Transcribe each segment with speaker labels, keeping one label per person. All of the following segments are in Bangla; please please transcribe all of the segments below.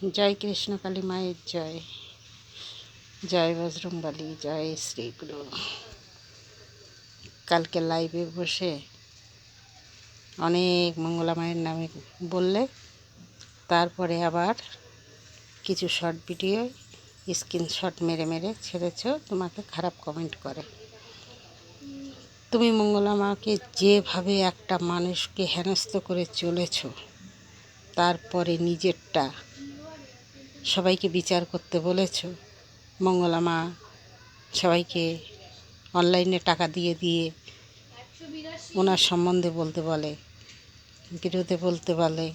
Speaker 1: জয় কৃষ্ণ কালী মায়ের জয়। জয় বজরংবলী জয় শ্রীগুরু কালকে লাইভে বসে অনেক মঙ্গলা মায়ের নামে বললে, তারপরে আবার কিছু শর্ট ভিডিও স্ক্রিনশট মেরে মেরে ছেড়েছ, তোমাকে খারাপ কমেন্ট করে। তুমি মঙ্গলা মাকে যেভাবে একটা মানুষকে হেনস্থ করে চলেছ, তারপরে নিজেরটা সবাইকে বিচার করতে বলেছ? মঙ্গলা মা, সবাইকে অনলাইনে টাকা দিয়ে দিয়ে ওনার সম্বন্ধে বলতে বলে বিরোধে বলতে বলে।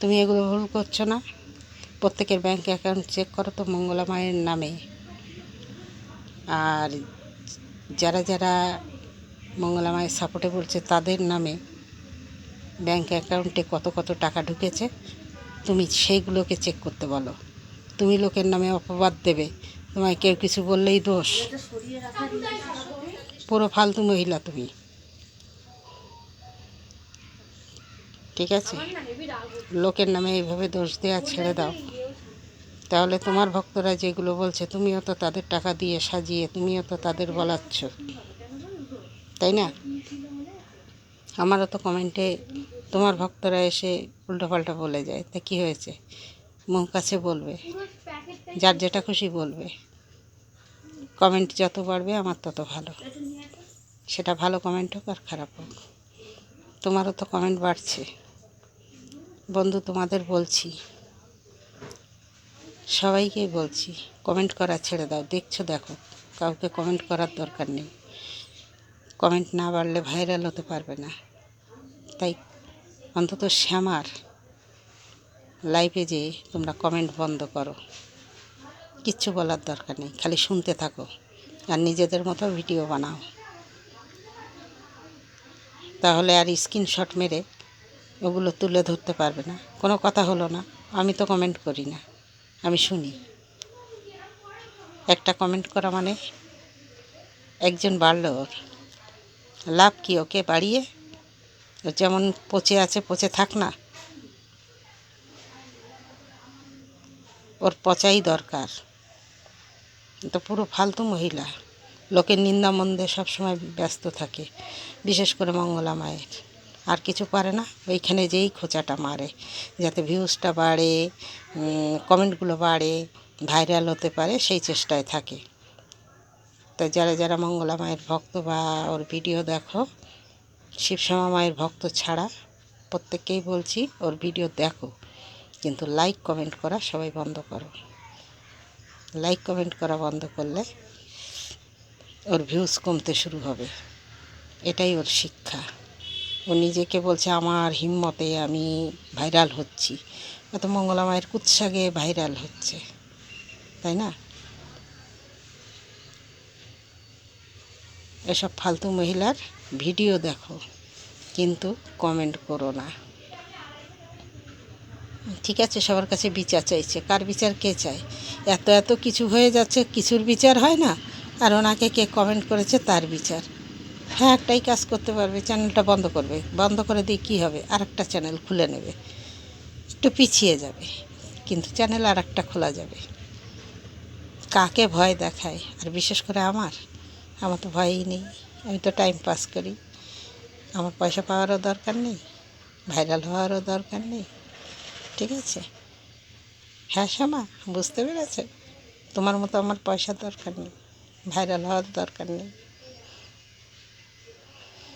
Speaker 1: তুমি এগুলো ভুল করছ না? প্রত্যেকের ব্যাঙ্ক অ্যাকাউন্ট চেক করো তো মঙ্গলা মায়ের নামে। আর যারা যারা মঙ্গলা মায়ের সাপোর্টে বলছে তাদের নামে ব্যাঙ্ক অ্যাকাউন্টে কত কত টাকা ঢুকেছে? তুমি সেইগুলোকে চেক করতে বলো। তুমি লোকের নামে অপবাদ দেবে। তোমায় কেউ কিছু বললেই দোষ। পুরো ফালতু মহিলা তুমি। ঠিক আছে? লোকের নামে এইভাবে দোষ দেওয়া ছেড়ে দাও। তাহলে তোমার ভক্তরা যেগুলো বলছে, তুমিও তো তাদের টাকা দিয়ে সাজিয়ে, তুমিও তো তাদের বলাচ্ছ। তাই না? আমারও তো কমেন্টে তোমার ভক্তরা এসে উল্টোপাল্টা বলে যায়, তা কী হয়েছে? মুখ কাছে বলবে, যার যেটা খুশি বলবে। কমেন্ট যত বাড়বে, আমার তত ভালো। সেটা ভালো কমেন্ট হোক আর খারাপ হোক। তোমারও তো কমেন্ট বাড়ছে। বন্ধু, তোমাদের বলছি। সবাইকেই বলছি কমেন্ট করা ছেড়ে দাও। দেখছ, দেখো, কাউকে কমেন্ট করার দরকার নেই। কমেন্ট না বাড়লে ভাইরাল হতে পারবে না। তাই অন্তত শ্যামার লাইফে যে তোমরা কমেন্ট বন্ধ করো। কিচ্ছু বলার দরকার নেই, খালি শুনতে থাকো আর নিজেদের মতো ভিডিও বানাও। তাহলে আর স্ক্রিনশট মেরে ওগুলো তুলে ধরতে পারবে না। কোনো কথা হলো না, আমি তো কমেন্ট করি না, আমি শুনি। একটা কমেন্ট করা মানে একজন বাড়লো ওর। লাভ কি ওকে বাড়িয়ে? যেমন পচে আছে, পচে থাক না। ওর পচাই দরকার। তো পুরো ফালতু মহিলা। লোকের নিন্দা মন্দে সবসময় ব্যস্ত থাকে, বিশেষ করে মঙ্গলা মায়ের। আর কিছু পারে না, ওইখানে যেই খোঁচাটা মারে, যাতে ভিউজটা বাড়ে কমেন্টগুলো বাড়ে ভাইরাল হতে পারে, সেই চেষ্টায় থাকে। তো যারা যারা মঙ্গলা মায়ের ভক্ত বা ওর ভিডিও দেখো শিবশ্যামা মায়ের ভক্ত ছাড়া প্রত্যেককেই বলছি, ওর ভিডিও দেখো। কিন্তু লাইক কমেন্ট করা সবাই বন্ধ করো। লাইক কমেন্ট করা বন্ধ করলে ওর ভিউজ কমতে শুরু হবে। এটাই ওর শিক্ষা। ও নিজেকে বলছে, আমার হিম্মতে আমি ভাইরাল হচ্ছি। অত মঙ্গলা মায়ের কুৎসাগে ভাইরাল হচ্ছে। তাই না? এসব ফালতু মহিলার ভিডিও দেখো, কিন্তু কমেন্ট করো না। ঠিক আছে, সবার কাছে বিচার চাইছে। কার বিচার কে চায়? এত এত কিছু হয়ে যাচ্ছে, কিছুর বিচার হয় না, আর ওনাকে কে কমেন্ট করেছে তার বিচার। হ্যাঁ একটাই কাজ করতে পারবে চ্যানেলটা বন্ধ করবে। বন্ধ করে দিয়ে কী হবে? আর একটা চ্যানেল খুলে নেবে। একটু পিছিয়ে যাবে, কিন্তু চ্যানেল আর একটা খোলা যাবে। কাকে ভয় দেখায়? আর বিশেষ করে আমার? আমার তো ভয়ই নেই। আমি তো টাইম পাস করি। আমার পয়সা পাওয়ারও দরকার নেই ভাইরাল হওয়ারও দরকার নেই, ঠিক আছে? হ্যাঁ শ্যামা, বুঝতে পেরেছ তোমার মতো আমার পয়সার দরকার নেই ভাইরাল হওয়ার দরকার নেই।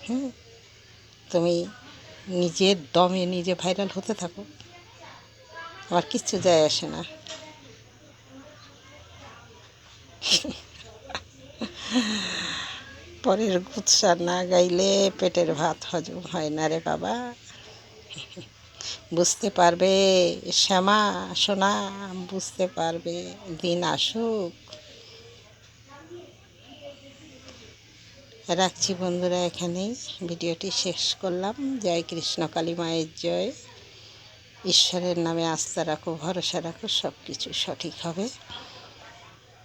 Speaker 1: হুম, তুমি নিজের দমে নিজে ভাইরাল হতে থাকো আমার কিচ্ছু যায় আসে না। পরের গুৎসা না গাইলে পেটের ভাত হজম হয় না রে বাবা। বুঝতে পারবে, শ্যামা, সোনা, বুঝতে পারবে, দিন আসুক। রাখছি বন্ধুরা এখানেই, ভিডিওটি শেষ করলাম। জয় কৃষ্ণ, কালী মায়ের জয়। ঈশ্বরের নামে আস্থা রাখো, ভরসা রাখো সব কিছু সঠিক হবে।